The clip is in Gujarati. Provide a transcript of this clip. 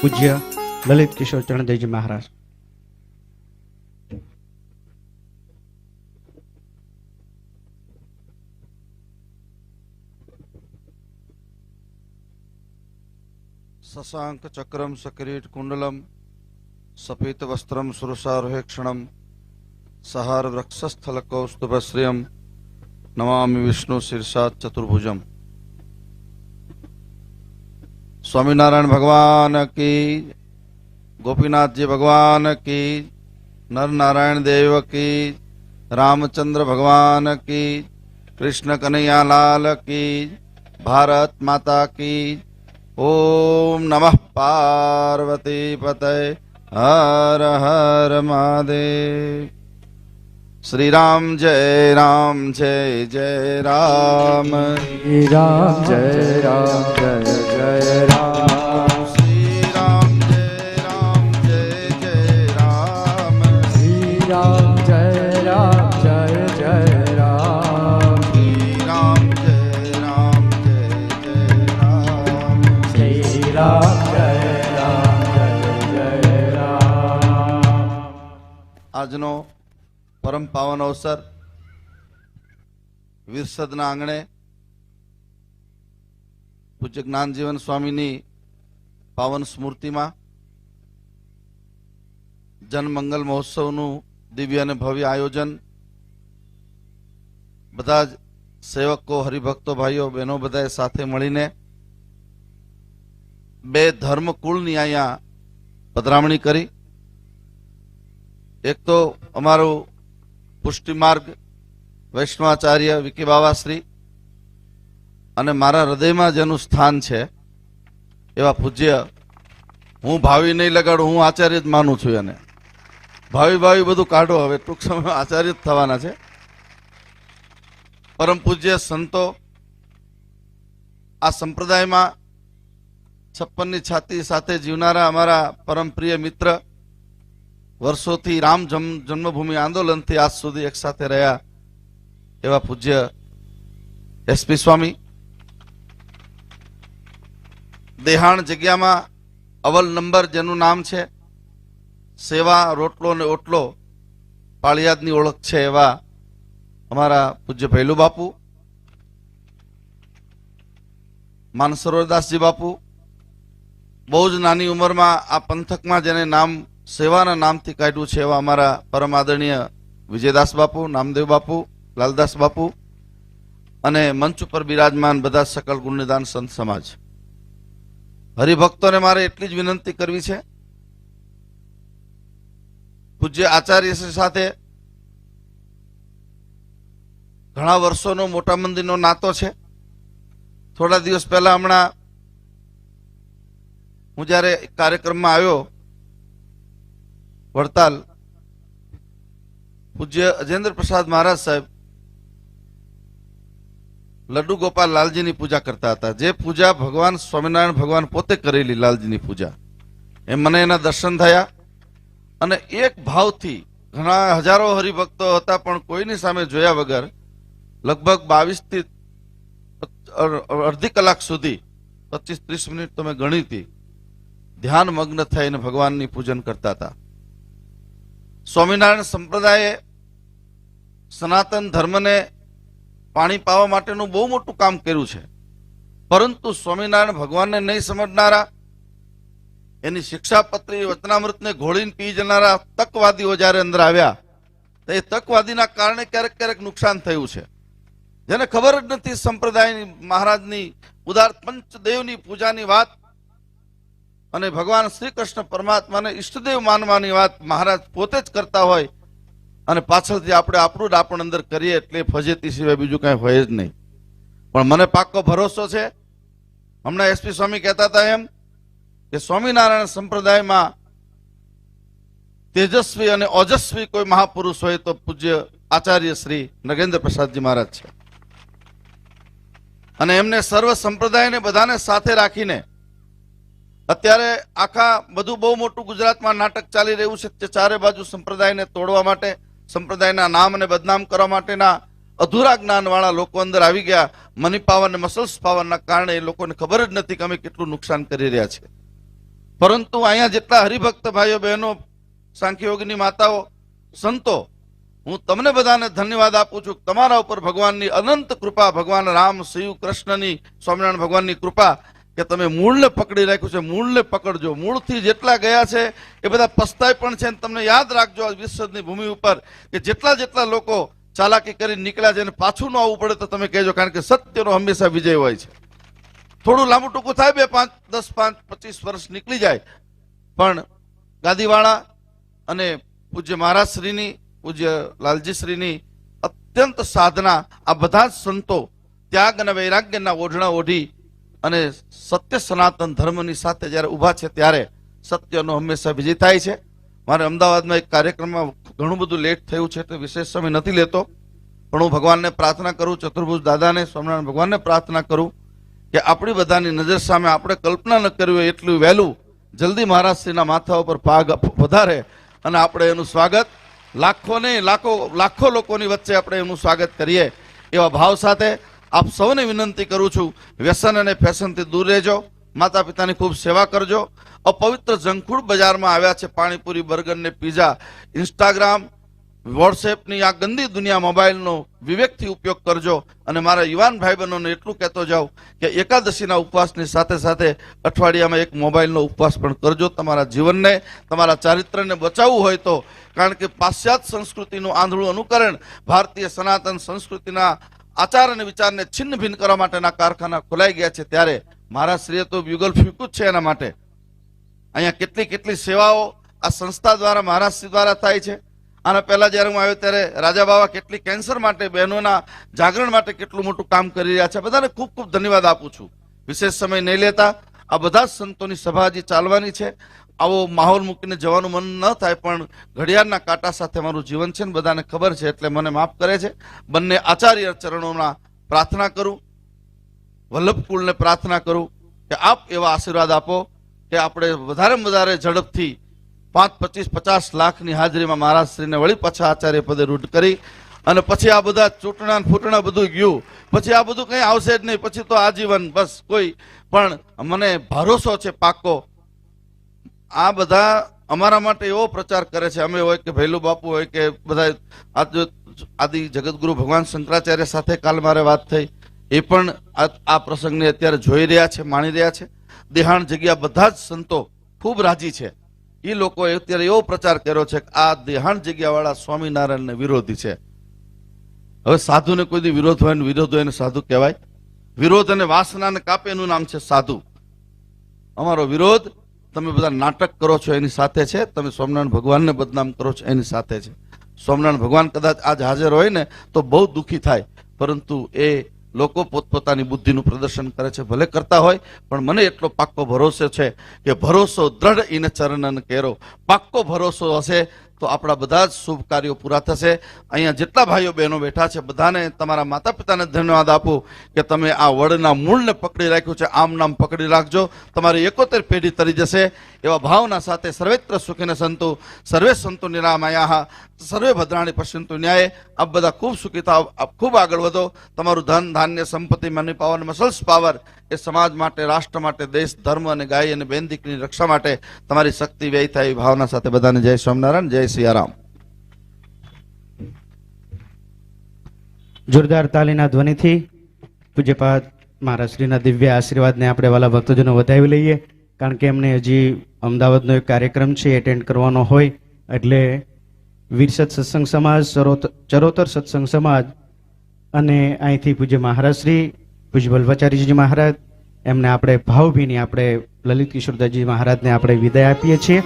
पूज्य ललित किशोर चरणदेव जी महाराज। शशांक चक्रम सक्रीट कुंडलम सफ़ेद वस्त्रम सुरसारोहे क्षणम सहार वृक्षस्थल कौस्तुभश्रियम नमामि विष्णु शीर्षात चतुर्भुजम। સ્વામિનારાયણ ભગવાન કી ગોપીનાથજી ભગવાન કી, નરનારાયણ દેવ કી, રામચંદ્ર ભગવાન કી, કૃષ્ણ કનૈયાલાલ કી, ભારત માતા કી, ઓમ નમઃ પાર્વતી પતે, હર હર મહાદેવ. શ્રી રામ જય રામ, જય જય રામ. રામ જય રામ, જય જય રામ. પાવન અવસર, વિરસદના આંગણે પૂજ્ય જ્ઞાનજીવન સ્વામીની પાવન સ્મૃતિમાં જનમંગલ મહોત્સવનું દિવ્ય અને ભવ્ય આયોજન, બધા જ સેવકો, હરિભક્તો, ભાઈઓ, બહેનો બધાએ સાથે મળીને બે ધર્મ કુળની અહીંયા પધરામણી કરી. એક તો અમારું પુષ્ટિ માર્ગ વૈષ્ણવાચાર્ય વિકી બાવાશ્રી અને મારા હૃદયમાં જેનું સ્થાન છે એવા પૂજ્ય. હું ભાવિ નહીં લગાડું, હું આચાર્ય જ માનું છું એને. ભાવિ ભાવિ બધું કાઢો, હવે ટૂંક સમયમાં આચાર્ય જ થવાના છે. પરમ પૂજ્ય સંતો, આ સંપ્રદાયમાં છપ્પનની છાતી સાથે જીવનારા અમારા પરમ પ્રિય મિત્ર વર્ષોથી રામ જન્મ- જન્મભૂમિ આંદોલનથી આજ સુધી એક સાથે રહ્યા એવા પૂજ્ય એસપી સ્વામી. દેહાણ જગ્યામાં અવલ નંબર જેનું નામ છે, સેવા રોટલો ને ઓટલો પાળિયાદની ઓળખ છે એવા અમારા પૂજ્ય ભૈલુ બાપુ માનસરોદાસજી બાપુ, બહુ જ નાની ઉંમરમાં આ પંથકમાં જેને નામ સેવાના નામથી કાઢ્યું છે એવા અમારા પરમ આદરણીય વિજયદાસ બાપુ, નામદેવ બાપુ, લાલદાસ બાપુ અને મંચ ઉપર બિરાજમાન બધા સકલ ગુણનિદાન સંત સમાજ. હરિભક્તોને મારે એટલી જ વિનંતી કરવી છે. પૂજ્ય આચાર્ય સાથે ઘણા વર્ષોનો મોટા મંદિરનો નાતો છે. થોડા દિવસ પહેલા હમણાં હું જ્યારે કાર્યક્રમમાં આવ્યો વડતાલ. પૂજ્ય અજેન્દ્ર પ્રસાદ મહારાજ સાહેબ લડ્ડુ ગોપાલ લાલજીની પૂજા કરતા હતા. જે પૂજા ભગવાન સ્વામિનારાયણ ભગવાન પોતે કરેલી લાલજીની પૂજા. એ મને એના દર્શન થયા અને એક ભાવથી ઘણા હજારો હરિભક્તો હતા પણ કોઈની સામે જોયા વગર લગભગ બાવીસથી અડધી કલાક સુધી, પચીસ ત્રીસ મિનિટ તમે ગણી હતી, ધ્યાન મગ્ન થઈને ભગવાનની પૂજન કરતા હતા. સ્વામિનારાયણ સંપ્રદાયે સનાતન ધર્મને પાણી પાવા માટેનું બહુ મોટું કામ કર્યું છે. પરંતુ સ્વામિનારાયણ ભગવાનને નહીં સમજનારા, એની શિક્ષાપત્રી વચનામૃતને ઘોળીને પી જનારા તકવાદીઓ જ્યારે અંદર આવ્યા, તો એ તકવાદીના કારણે ક્યારેક ક્યારેક નુકસાન થયું છે. જેને ખબર જ નથી સંપ્રદાયની મહારાજની ઉદાર પંચદેવની પૂજાની વાત અને ભગવાન શ્રી કૃષ્ણ પરમાત્માને ઈષ્ટદેવ માનવાની વાત મહારાજ પોતે જ કરતા હોય અને પાછળથી આપણે આપણું આપણ અંદર કરીએ એટલે ફજેતી સિવાય બીજું કાંઈ હોય જ નહીં. પણ મને પાક્કો ભરોસો છે. હમણાં એસપી સ્વામી કહેતા હતા એમ કે સ્વામિનારાયણ સંપ્રદાયમાં તેજસ્વી અને ઓજસ્વી કોઈ મહાપુરુષ હોય તો પૂજ્ય આચાર્ય શ્રી નગેન્દ્ર પ્રસાદજી મહારાજ છે. અને એમને સર્વ સંપ્રદાયને બધાને સાથે રાખીને અત્યારે આખા બધું બહુ મોટું ગુજરાતમાં નાટક ચાલી રહ્યું છે તે ચારે બાજુ સંપ્રદાયને તોડવા માટે, સંપ્રદાયના નામ અને બદનામ કરવા માટેના અધૂરા જ્ઞાનવાળા લોકો અંદર આવી ગયા. મની પાવર અને મસલ્સ પાવરના કારણે એ લોકોને ખબર જ નથી કે અમે કેટલું નુકસાન કરી રહ્યા છે. પરંતુ અહીંયા જેટલા હરિભક્ત ભાઈઓ, બહેનો સાંખ્યયોગની માતાઓ, સંતો, હું તમને બધાને ધન્યવાદ આપું છું. તમારા ઉપર ભગવાનની અનંત કૃપા, ભગવાન રામ શિવ કૃષ્ણની, સ્વામિનારાયણ ભગવાનની કૃપા કે તમે મૂળને પકડી રાખ્યું છે, મૂળને પકડજો. મૂળથી જેટલા ગયા છે, એ બધા પસ્તાય પણ છે તમને યાદ રાખજો આ વિશ્વની ભૂમિ ઉપર, કે જેટલા જેટલા લોકો ચાલાકી કરી નીકળ્યા છે અને પાછું ન આવવું પડે તો તમે કહેજો, કારણ કે સત્યનો હંમેશા વિજય હોય છે. થોડું લાંબુ ટૂંકું થાય, બે, પાંચ, દસ, પાંચ, પચીસ વર્ષ નીકળી જાય. પણ ગાદીવાળા અને પૂજ્ય મહારાજશ્રીની, પૂજ્ય લાલજીશ્રીની અત્યંત સાધના આ બધા જ સંતો ત્યાગ અને વૈરાગ્યના ઓઢણા ઓઢી અને સત્ય સનાતન ધર્મની સાથે જ્યારે ઊભા છે ત્યારે સત્યનો હંમેશા વિજય થાય છે. મારે અમદાવાદમાં એક કાર્યક્રમમાં ઘણું બધું લેટ થયું છે તો વિશેષ સમય નથી લેતો, પણ હું ભગવાનને પ્રાર્થના કરું, ચતુર્ભુજ દાદાને, સ્વામિનારાયણ ભગવાનને પ્રાર્થના કરું કે આપણી બધાની નજર સામે આપણે કલ્પના ન કરવી એટલું વહેલું જલ્દી મહારાજશ્રીના માથા ઉપર પાગ વધારે અને આપણે એનું સ્વાગત લાખો નહીં લાખો લાખો લોકોની વચ્ચે આપણે એનું સ્વાગત કરીએ એવા ભાવ સાથે આપ સૌને વિનંતી કરું છું, વ્યસન અને ફેશનથી દૂર રહેજો માતા પિતાની ખૂબ સેવા કરજો. અપવિત્ર જંખુડ બજારમાં આવ્યા છે, પાણીપુરી, બર્ગર ને પીઝા, ઇન્સ્ટાગ્રામ વોટ્સએપની આ ગંદી દુનિયા મોબાઈલનો વિવેકથી ઉપયોગ કરજો. અને મારા યુવાન ભાઈ બહેનોને એટલું કહેતો જાઉં કે એકાદશીના ઉપવાસની સાથે સાથે અઠવાડિયામાં એક મોબાઈલનો ઉપવાસ પણ કરજો તમારા જીવનને, તમારા ચારિત્રને બચાવવું હોય તો. કારણ કે પાશ્ચાત્ય સંસ્કૃતિનું આંધળું અનુકરણ ભારતીય સનાતન સંસ્કૃતિના આચાર અને વિચારને છિન્ન ભિન્ન કરવા માટેના કારખાના ખોલાઈ ગયા છે ત્યારે મારા શ્રીએ તો યુગલ ફીકું જ છે એના માટે. અહીંયા કેટલી કેટલી સેવાઓ આ સંસ્થા દ્વારા મહારાષ્ટ્ર દ્વારા થાય છે. આના પહેલા જ્યારે હું આવ્યો ત્યારે રાજા બાવા કેટલી કેન્સર માટે, બહેનોના જાગરણ માટે કેટલું મોટું કામ કરી રહ્યા છે. બધાને ખૂબ ખૂબ ધન્યવાદ આપું છું. વિશેષ સમય નહીં લેતા. આ બધા સંતોની સભા હજી ચાલવાની છે. આવો માહોલ મૂકીને જવાનું મન ન થાય, પણ ઘડિયાળના કાંટા સાથે મારું જીવન છે ને બધાને ખબર છે, એટલે મને માફ કરે છે. બંને આચાર્ય ચરણોના પ્રાર્થના કરું, વલ્લભકુળને પ્રાર્થના કરું કે આપ એવા આશીર્વાદ આપો કે આપણે વધારેમાં વધારે ઝડપથી પાંચ, પચીસ, પચાસ લાખની હાજરીમાં મહારાજશ્રીને વળી પાછા આચાર્ય પદે રૂઢ કરી અને પછી આ બધા ચૂંટણા ફૂટણા બધું ગયું. પછી આ બધું કંઈ આવશે જ નહીં. પછી તો આજીવન, બસ, કોઈ. પણ મને ભરોસો છે પાકો આ બધા અમારા માટે એવો પ્રચાર કરે છે. અમે હોય કે ભૈલું બાપુ હોય કે બધા આદિ જગતગુરુ ભગવાન શંકરાચાર્ય સાથે કાલ મારે વાત થઈ. એ પણ આ પ્રસંગને અત્યારે જોઈ રહ્યા છે, માણી રહ્યા છે. દેહાણ જગ્યા બધા જ સંતો ખૂબ રાજી છે. એ લોકોએ અત્યારે એવો પ્રચાર કર્યો છે કે આ દેહાણ જગ્યાવાળા સ્વામિનારાયણને વિરોધી છે. હવે સાધુને કોઈ દી વિરોધ હોય વિરોધ હોય ને સાધુ કહેવાય. વિરોધ અને વાસનાને કાપે એનું નામ છે સાધુ. અમારો વિરોધ, તમે બધા નાટક કરો છો એની સાથે છે, તમે સ્વામિનારાયણ ભગવાનને બદનામ કરો છો એની સાથે છે. સ્વામિનારાયણ ભગવાન કદાચ આજ હાજર હોય ને તો બહુ દુઃખી થાય, પરંતુ એ લોકો પોતપોતાની બુદ્ધિનું પ્રદર્શન કરે છે, ભલે કરતા હોય, પણ મને એટલો પાક્કો ભરોસો છે કે ભરોસો દ્રઢ ઇન ચરણન કેરો. પાક્કો ભરોસો હશે તો આપણા બધા જ શુભ કાર્યો પૂરા થશે. અહીંયા જેટલા ભાઈઓ બહેનો બેઠા છે, બધાને તમારા માતા પિતાને ધન્યવાદ આપું કે તમે આ વડના મૂળને પકડી રાખ્યું છે. આમ નામ પકડી રાખજો. તમારી એકોતેર પેઢી તરી જશે. એવા ભાવના સાથે સર્વેત્ર સુખીને સંતુ, સર્વે સંતો નિરામયા સર્વે ભદ્રાણી પશ્યંતુ ન્યાય. આપ બધા ખૂબ સુખી થાવ, આપ ખૂબ આગળ વધો. તમારું ધન, ધાન્ય, સંપત્તિ, મની પાવર મસલ્સ પાવર એ સમાજ માટે, રાષ્ટ્ર માટે, દેશ, ધર્મ અને ગાય અને બેન દીકરીની રક્ષા માટે તમારી શક્તિ વ્યય થાય એવી ભાવના સાથે બધાને જય સ્વામિનારાયણ, જય સિયારામ જોરદાર તાલીના ધ્વનિથી પૂજ્યપાદ મહારાજ શ્રીના દિવ્ય આશીર્વાદને આપણે વાલા ભક્તજનો વધાવી લઈએ. કારણ કે એમને હજી અમદાવાદનો એક કાર્યક્રમ છે એટેન્ડ કરવાનો હોય, એટલે વીરસદ સત્સંગ સમાજ, ચરોત- ચરોતર સત્સંગ સમાજ અને અહીંથી પૂજ્ય મહારાજ શ્રી, પૂજ્ય વલ્ભાચાર્યજી મહારાજ, એમને આપણે ભાવભીની આપણે લલિત કિશોરદાસજી મહારાજને આપણે વિદાય આપીએ છીએ.